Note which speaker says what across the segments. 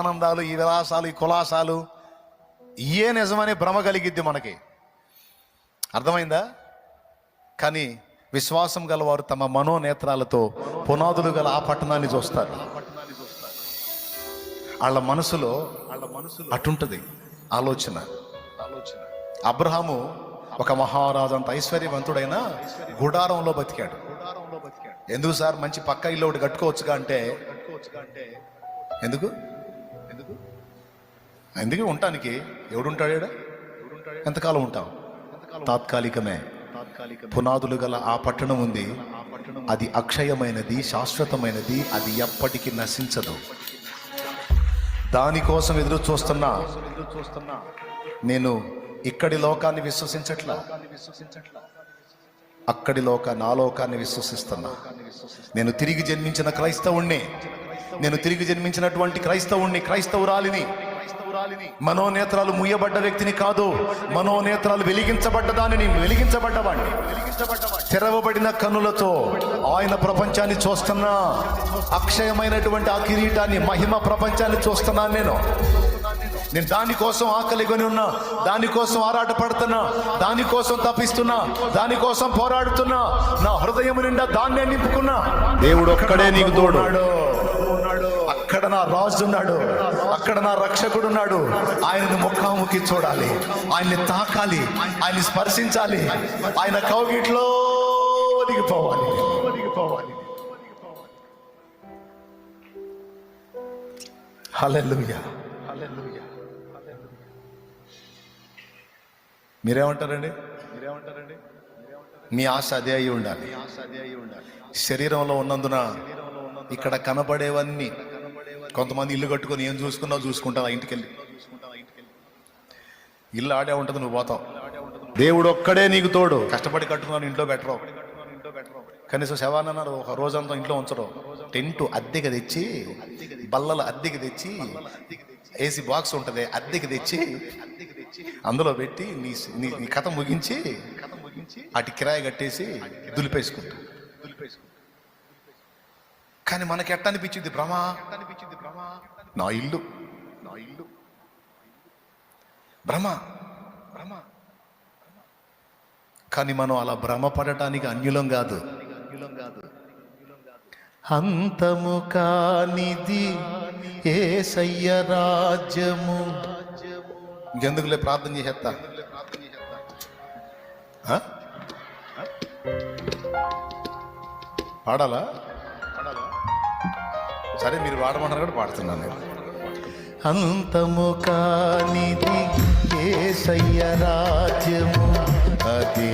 Speaker 1: ఆనందాలు ఈ విలాసాలు ఈ కులాసాలు ఏ నిజమనే భ్రమ కలిగిద్ది మనకి? అర్థమైందా? కానీ విశ్వాసం గలవారు తమ మనోనేత్రాలతో పునాదులు గల ఆ పట్టణాన్ని చూస్తారు. వాళ్ళ మనసులో వాళ్ళ మనసులో అటుంటది ఆలోచన ఆలోచన. అబ్రహాము ఒక మహారాజు అంత ఐశ్వర్యవంతుడైన గుడారంలో బతికాడు. ఎందుకు సార్? మంచి పక్క ఇల్లు ఒకటి కట్టుకోవచ్చుగా అంటే? ఎందుకు? ఎందుకు? ఎందుకే ఉండటానికి ఎవడుంటాడు ఎంతకాలం ఉంటాం తాత్కాలికమే. పునాదులు గల ఆ పట్టణం ఉంది. అది అక్షయమైనది శాశ్వతమైనది అది ఎప్పటికీ నశించదు. దానికోసం ఎదురు చూస్తున్నా. నేను ఇక్కడి లోకాన్ని విశ్వసించట్లా? అక్కడి లోక నా లోకాన్ని విశ్వసిస్తున్నా. నేను తిరిగి జన్మించిన క్రైస్తవుణ్ణి. నేను తిరిగి జన్మించినటువంటి క్రైస్తవుణ్ణి క్రైస్తవురాలిని. మనోనేత్రాలు ముయ్యబడ్డ వ్యక్తిని కాదు మనోనేత్రాలు వెలిగించబడ్డ దానిని వెలిగించబడ్డవాడిని తెరవబడిన కన్నులతో ఆయన ప్రపంచాన్ని చూస్తున్నా. అక్షయమైనటువంటి ఆ కిరీటాన్ని మహిమ ప్రపంచాన్ని చూస్తున్నాను నేను. నేను దానికోసం ఆకలిగొని ఉన్నా దానికోసం ఆరాట పడుతున్నా దానికోసం తప్పిస్తున్నా దానికోసం పోరాడుతున్నా. నా హృదయం నిండా దాన్నే నింపుకున్నా. దేవుడు ఒక్కడే నీకు తోడు. అక్కడ నా రాజు ఉన్నాడు అక్కడ నా రక్షకుడు ఉన్నాడు ఆయనను ముఖాముఖి చూడాలి. ఆయన్ని తాకాలి. ఆయన్ని స్పర్శించాలి. ఆయన కౌగిట్లో ఒదిగిపోవాలి. ఒదిగిపోవాలి. హల్లెలూయా. హల్లెలూయా. మీరేమంటారండి మీరేమంటారండి? మీ ఆశ అదే అయి ఉండాలి. శరీరంలో ఉన్నందున ఇక్కడ కనబడేవన్నీ కొంతమంది ఇల్లు కట్టుకొని ఏం చూసుకున్నావు చూసుకుంటావు ఇంటికి వెళ్ళి ఇల్లు ఆడే ఉంటుంది నువ్వు పోతావు. దేవుడు ఒక్కడే నీకు తోడు. కష్టపడి కట్టుకున్నాను ఇంట్లో బెటరు కనీసం శవానన్నారు ఒక రోజంతా ఇంట్లో ఉంచరు. టెంట్ అద్దెకి తెచ్చి బల్లలు అద్దెకి తెచ్చి ఏసీ బాక్స్ ఉంటుంది అద్దెకి తెచ్చి అందులో పెట్టి నీ నీ నీ కథ ముగించి అటు కిరాయి కట్టేసి దులిపేసుకుంటా. కానీ మనకి ఎట్ట అనిపించింది భ్రమ అనిపించింది భ్రమ నా ఇల్లు. నా ఇల్లు. భ్రమ. భ్రమ. కానీ మనం అలా భ్రమపడటానికి అన్యులం కాదు. అంతము కానిది ఏసయ్య రాజ్యము. ఇంకెందుకులే ప్రార్థన చేసేస్తా పాడాలా? సరే మీరు పాడమన్నారు కూడా పాడుతున్నాను నేను. అంతము కానిది ఏసయ్య రాజ్యము అది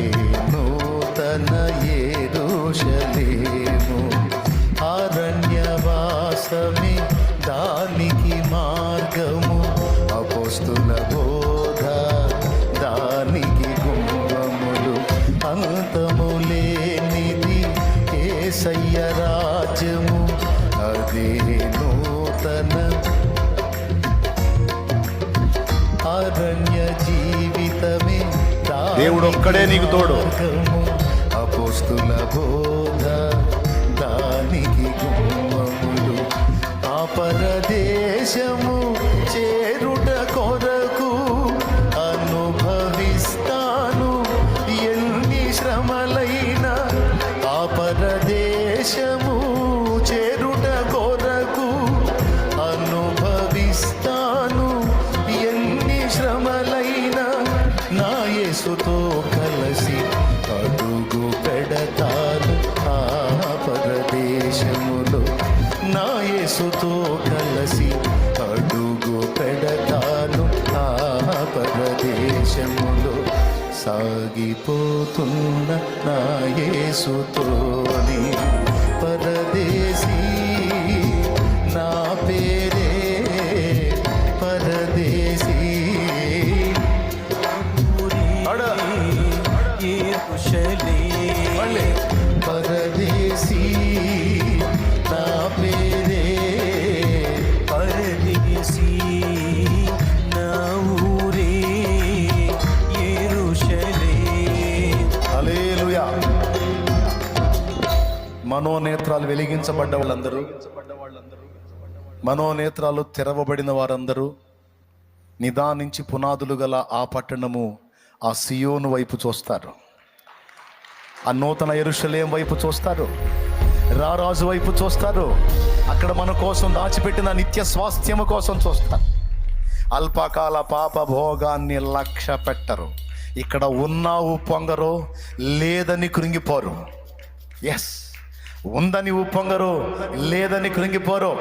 Speaker 1: నూతన ఏరుషలేము అరణ్యవాసమే దానికి మార్గము అపోస్తుల బోధ దానికి గుమ్మములు అంతము లేనిది ఏసయ్య రాజ్యము నూతన అరణ్య జీవితమే దేవుడు ఒక్కడే నీకు తోడు. అపోస్తుల బోధ దానికి గుమ్మములు. ఆ పరదేశము యేసుతో కలిసి అడుగు పెడతాను ఆ పరదేశములో. నా యేసుతో కలిసి అడుగు పెడతాను ఆ పరదేశములో. సాగిపోతున్న నా యేసుతోని పరదేశీ మనోనేత్రాలు వెలిగించబడ్డ వాళ్ళందరూ. మనోనేత్రాలు తెరవబడిన వారందరూ నిదానించి పునాదులు గల ఆ పట్టణము ఆ సియోను వైపు చూస్తారు. ఆ నూతన ఎరుషలేం వైపు చూస్తారు. రారాజు వైపు చూస్తారు. అక్కడ మన కోసం దాచిపెట్టిన నిత్య స్వాస్థ్యము కోసం చూస్తారు. అల్పకాల పాప భోగాన్ని లక్ష్య పెట్టరు. ఇక్కడ ఉన్నావు పొంగరు లేదని కృంగిపోరు. ఎస్ ఉందని ఉప్పొంగరు లేదని కృంగిపోరు.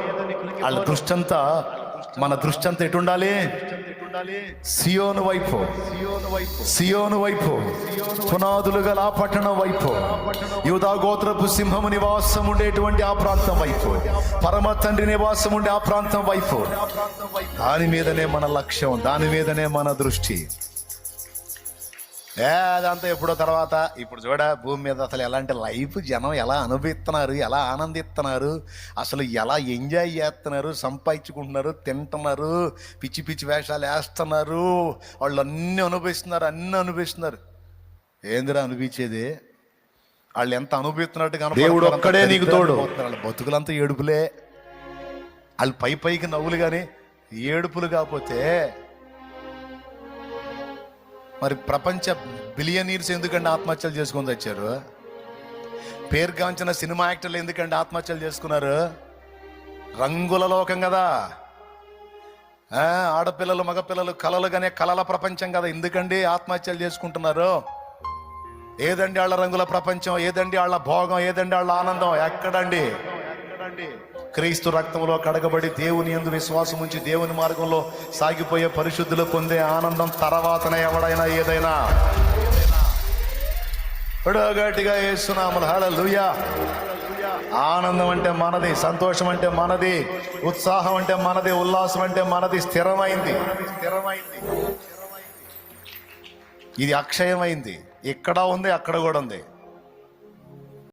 Speaker 1: వాళ్ళ దృష్టంతా మన దృష్టంతా ఎటుండాలి సియోను వైపు. సియోను వైపు. పునాదులు గల ఆ పట్టణం వైపు. యూదా గోత్రపు సింహము నివాసం ఉండేటువంటి ఆ ప్రాంతం వైపు. పరమ తండ్రి నివాసం ఉండే ఆ ప్రాంతం వైపు. దాని మీదనే మన లక్ష్యం దాని మీదనే మన దృష్టి. ఏ అదంతా ఎప్పుడో తర్వాత. ఇప్పుడు చూడ భూమి మీద అసలు ఎలాంటి లైఫ్ జనం ఎలా అనుభవిస్తున్నారు ఎలా ఆనందిస్తున్నారు అసలు ఎలా ఎంజాయ్ చేస్తున్నారు సంపాదించుకుంటున్నారు తింటున్నారు పిచ్చి పిచ్చి వేషాలు వేస్తున్నారు వాళ్ళు అన్నీ అనుభవిస్తున్నారు అన్నీ అనుభవిస్తున్నారు. ఏందిరా అనిపించేది? వాళ్ళు ఎంత అనుభవిస్తున్నట్టు కనపడుతున్నారు,
Speaker 2: దేవుడు ఒక్కడే నీకు తోడు.
Speaker 1: వాళ్ళ బతుకులంతా ఏడుపులే. వాళ్ళు పై పైకి నవ్వులు కానీ ఏడుపులు కాకపోతే మరి ప్రపంచ బిలియనీర్స్ ఎందుకంటే ఆత్మహత్యలు చేసుకొని వచ్చారు పేరుగాంచిన సినిమా యాక్టర్లు ఎందుకంటే ఆత్మహత్యలు చేసుకున్నారు? రంగుల లోకం కదా. ఆడపిల్లలు మగపిల్లలు కలలుగానే కలల ప్రపంచం కదా. ఎందుకండి ఆత్మహత్యలు చేసుకుంటున్నారు? ఏదండి వాళ్ళ రంగుల ప్రపంచం? ఏదండి వాళ్ళ భోగం? ఏదండి వాళ్ళ ఆనందం? ఎక్కడండి? క్రీస్తు రక్తంలో కడగబడి దేవుని ఎందు విశ్వాసం ఉంచి దేవుని మార్గంలో సాగిపోయే పరిశుద్ధులు పొందే ఆనందం తర్వాతనే ఎవడైనా ఏదైనా. ఇప్పుడు గట్టిగా వేస్తున్నాము హల్లెలూయా. ఆనందం అంటే మనది సంతోషం అంటే మనది ఉత్సాహం అంటే మనది ఉల్లాసం అంటే మనది స్థిరమైంది. స్థిరమైంది ఇది అక్షయమైంది. ఇక్కడ ఉంది అక్కడ కూడా ఉంది.